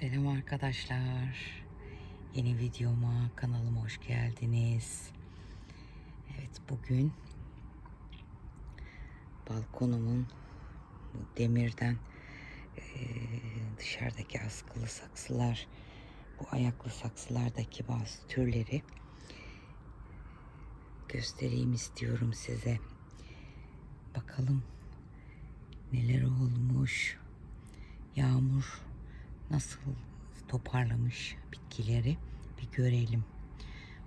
Selam arkadaşlar. Yeni videoma, kanalıma hoş geldiniz. Evet bugün balkonumun bu demirden eee, dışarıdaki askılı saksılar, bu ayaklı saksılardaki bazı türleri göstereyim istiyorum size. Bakalım neler olmuş. Yağmur nasıl toparlamış bitkileri bir görelim.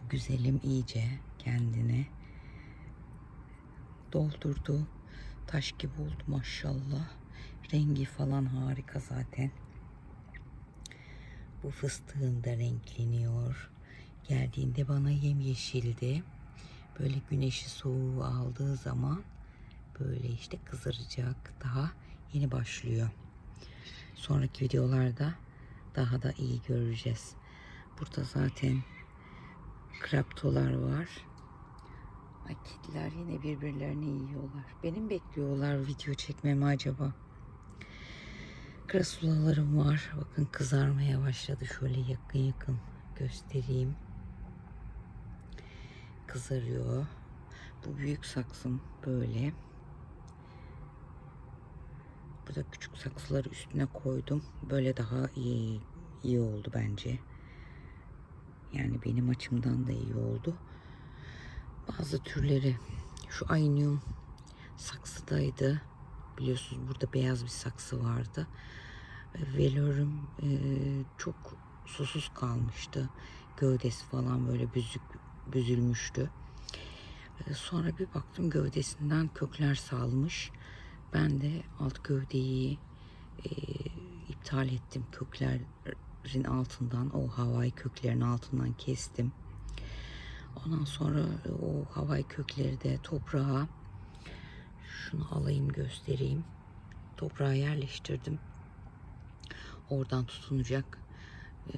Bu güzelim iyice kendini doldurdu. Taş gibi oldu maşallah. Rengi falan harika zaten. Bu fıstığım da renkleniyor. Geldiğinde bana yemyeşildi. Böyle güneşi soğuğu aldığı zaman böyle işte kızaracak. Daha yeni başlıyor. Sonraki videolarda daha da iyi göreceğiz. Burada zaten kraptolar var. Ay kediler yine birbirlerini yiyorlar. Benim bekliyorlar video çekmemi acaba. Krasulalarım var. Bakın kızarmaya başladı. Şöyle yakın yakın göstereyim. Kızarıyor. Bu büyük saksım böyle. Burada küçük saksıları üstüne koydum. Böyle daha iyi, iyi oldu bence. Yani benim açımdan da iyi oldu. Bazı türleri şu aynium saksıdaydı. Biliyorsunuz burada beyaz bir saksı vardı. Velörüm e, çok susuz kalmıştı. Gövdesi falan böyle büzük büzülmüştü. E, sonra bir baktım gövdesinden kökler salmış. Ben de alt gövdeyi e, iptal ettim. Köklerin altından, o havai köklerin altından kestim. Ondan sonra o havai kökleri de toprağa şunu alayım göstereyim. Toprağa yerleştirdim. Oradan tutunacak. E,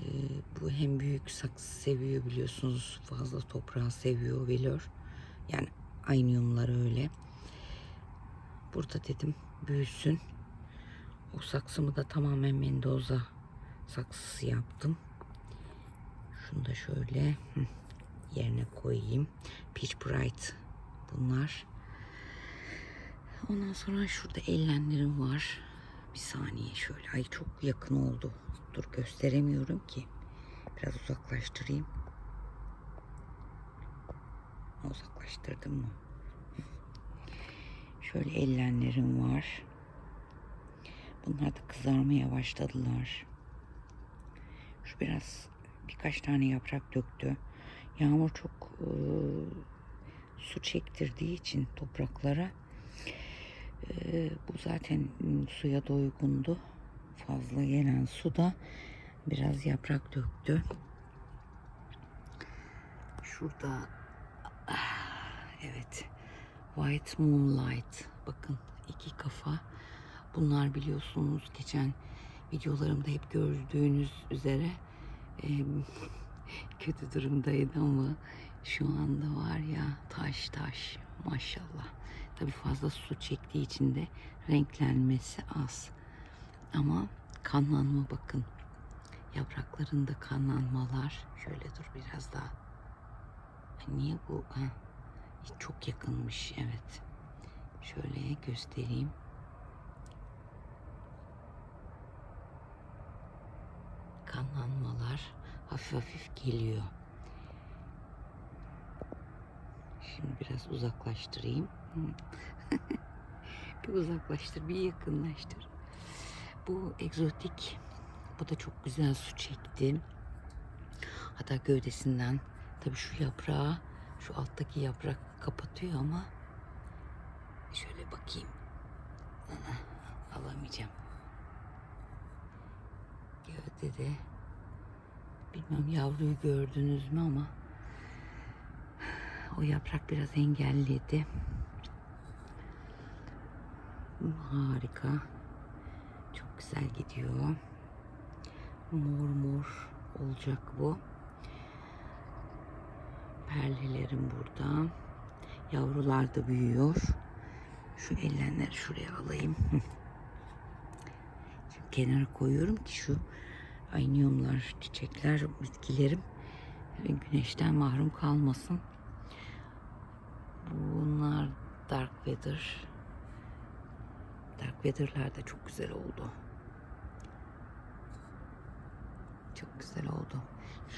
bu hem büyük saksı seviyor biliyorsunuz. Fazla toprağı seviyor velör. Yani aynıyumlar öyle. Burada dedim büyüsün. O saksımı da tamamen Mendoza saksısı yaptım. Şunu da şöyle yerine koyayım. Peach Bright bunlar. Ondan sonra şurada ellenlerim var. Bir saniye şöyle. Ay çok yakın oldu. Dur gösteremiyorum ki. Biraz uzaklaştırayım. Uzaklaştırdım mı? Şöyle ellenlerim var. Bunlar da kızarmaya başladılar. Şu biraz birkaç tane yaprak döktü. Yağmur çok e, su çektirdiği için topraklara e, bu zaten suya da uygundu. Fazla gelen su da biraz yaprak döktü. Şurada ah, evet White Moonlight. Bakın iki kafa. Bunlar biliyorsunuz geçen videolarımda hep gördüğünüz üzere e, kötü durumdaydı ama şu anda var ya taş taş maşallah. Tabi fazla su çektiği için de renklenmesi az. Ama kanlanma bakın. Yapraklarında kanlanmalar. Şöyle dur biraz daha. Niye bu? Ha, çok yakınmış evet. Şöyle göstereyim. Kanlanmalar hafif hafif geliyor. Şimdi biraz uzaklaştırayım. bir uzaklaştır, bir yakınlaştır. Bu egzotik. Bu da çok güzel su çekti. Hatta gövdesinden tabii şu yaprağı şu alttaki yaprak kapatıyor ama şöyle bakayım. Alamayacağım. Gövdede bilmem yavruyu gördünüz mü ama o yaprak biraz engelledi. Harika. Çok güzel gidiyor. Mor mor olacak bu. Perlelerim burada. Yavrular da büyüyor. Şu ellenleri şuraya alayım. Şimdi kenara koyuyorum ki şu Ayniyumlar, çiçekler, bitkilerim güneşten mahrum kalmasın. Bunlar Dark Weather. Dark Weather'lar da çok güzel oldu. Çok güzel oldu.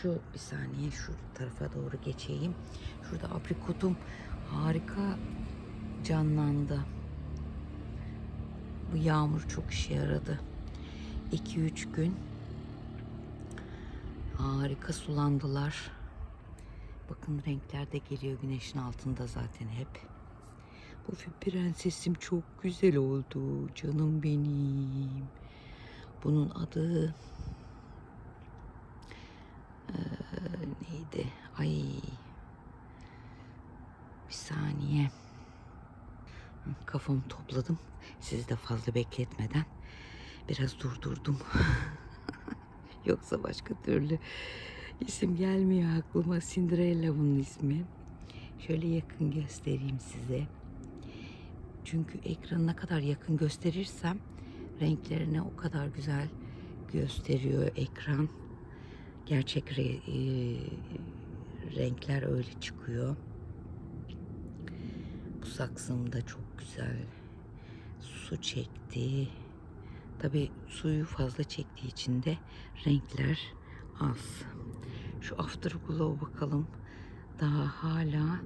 Şu bir saniye şu tarafa doğru geçeyim. Şurada aprikotum harika canlandı. Bu yağmur çok işe yaradı. 2-3 gün harika sulandılar. Bakın renkler de geliyor güneşin altında zaten hep. Bu prensesim çok güzel oldu. Canım benim. Bunun adı Ee, neydi? Ay. Bir saniye. Kafamı topladım. Sizi de fazla bekletmeden biraz durdurdum. Yoksa başka türlü isim gelmiyor aklıma. Cinderella bunun ismi. Şöyle yakın göstereyim size. Çünkü ekranı ne kadar yakın gösterirsem renklerini o kadar güzel gösteriyor ekran. Gerçek re- e, renkler öyle çıkıyor. Bu saksım da çok güzel. Su çekti. Tabi suyu fazla çektiği için de renkler az. Şu Afterglow bakalım. Daha hala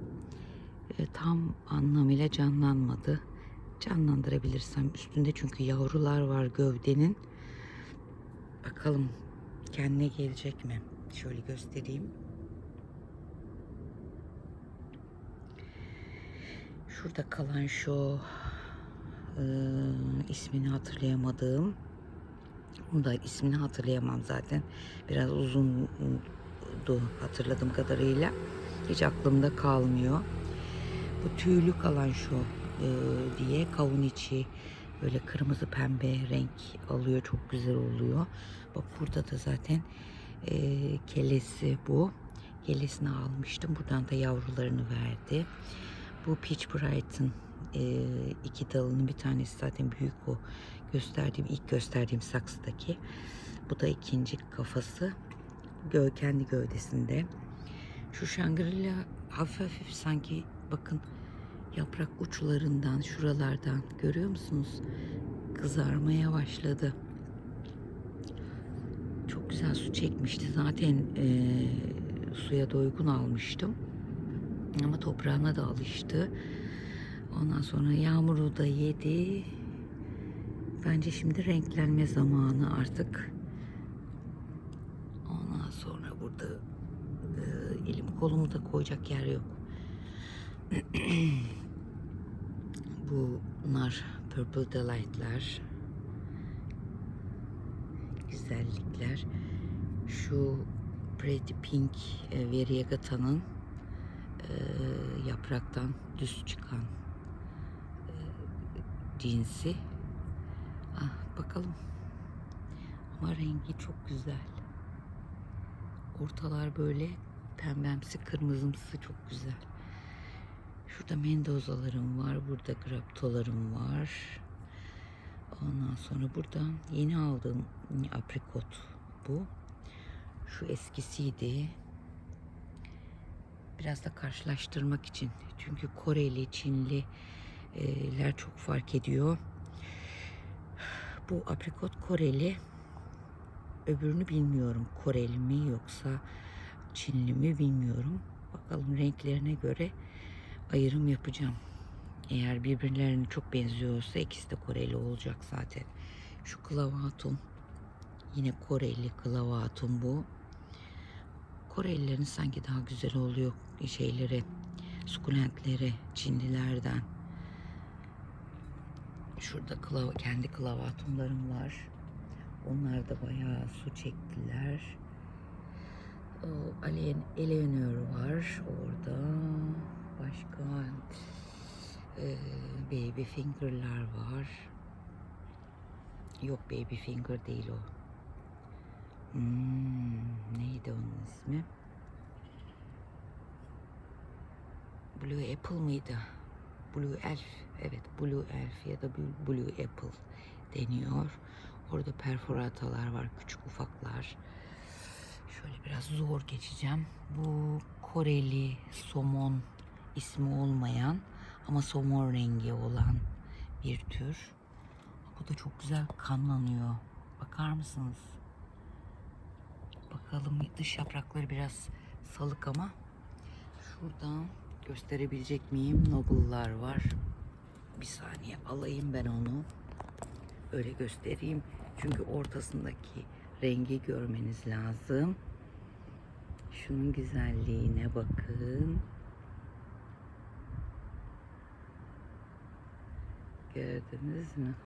e, tam anlamıyla canlanmadı. Canlandırabilirsem üstünde çünkü yavrular var gövdenin. Bakalım kendine gelecek mi? Şöyle göstereyim. Şurada kalan şu e, ismini hatırlayamadığım bunu da ismini hatırlayamam zaten. Biraz uzundu hatırladığım kadarıyla. Hiç aklımda kalmıyor. Bu tüylü kalan şu e, diye kavun içi böyle kırmızı pembe renk alıyor. Çok güzel oluyor. Bak burada da zaten e, kelesi bu. Kelesini almıştım. Buradan da yavrularını verdi. Bu Peach Bright'ın e, iki dalının bir tanesi zaten büyük o gösterdiğim ilk gösterdiğim saksıdaki. Bu da ikinci kafası. Gö kendi gövdesinde. Şu Shangri-La hafif hafif sanki bakın yaprak uçlarından şuralardan görüyor musunuz? Kızarmaya başladı. Çok güzel su çekmişti. Zaten e, suya doygun almıştım. Ama toprağına da alıştı. Ondan sonra yağmuru da yedi. Bence şimdi renklenme zamanı artık. Ondan sonra burada e, elim kolumu da koyacak yer yok. Bunlar Purple Delight'lar. Güzellikler. Şu Pretty Pink e, Variegata'nın e, yapraktan düz çıkan e, cinsi. Ah, bakalım. Ama rengi çok güzel. Ortalar böyle pembemsi, kırmızımsı çok güzel. Şurada mendozalarım var. Burada graptolarım var. Ondan sonra burada yeni aldığım aprikot bu. Şu eskisiydi. Biraz da karşılaştırmak için. Çünkü Koreli, Çinliler çok fark ediyor. Bu aprikot Koreli. Öbürünü bilmiyorum. Koreli mi yoksa Çinli mi bilmiyorum. Bakalım renklerine göre ayrım yapacağım. Eğer birbirlerine çok benziyorsa ikisi de Koreli olacak zaten. Şu klavatum yine Koreli klavatum bu. Korelilerin sanki daha güzel oluyor şeyleri, sukulentleri Çinlilerden. Şurada klav kendi klavatumlarım var. Onlar da bayağı su çektiler. O Alen Eleanor var orada. Başka e, Baby Finger'lar var. Yok Baby Finger değil o. Hmm, neydi onun ismi? Blue Apple mıydı? Blue Elf. Evet Blue Elf ya da Blue Apple deniyor. Orada perforatalar var, küçük ufaklar. Şöyle biraz zor geçeceğim. Bu Koreli somon ismi olmayan ama somon rengi olan bir tür. Bu da çok güzel kanlanıyor. Bakar mısınız? Bakalım dış yaprakları biraz salık ama şuradan gösterebilecek miyim? Noble'lar var. Bir saniye alayım ben onu. Öyle göstereyim. Çünkü ortasındaki rengi görmeniz lazım. Şunun güzelliğine bakın. Gördünüz mü?